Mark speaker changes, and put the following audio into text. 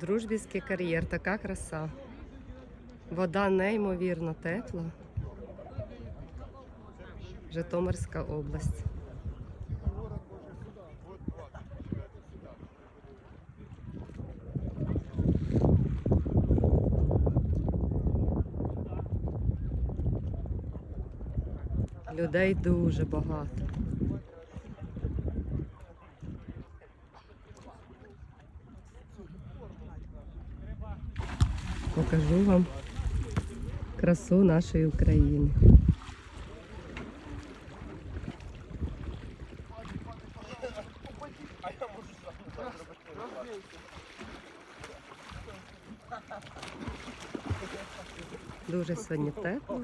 Speaker 1: Дружбівський кар'єр, така краса. Вода неймовірно тепла. Житомирська область. Людей дуже багато. Покажу вам красу нашої України. Дуже сьогодні тепло.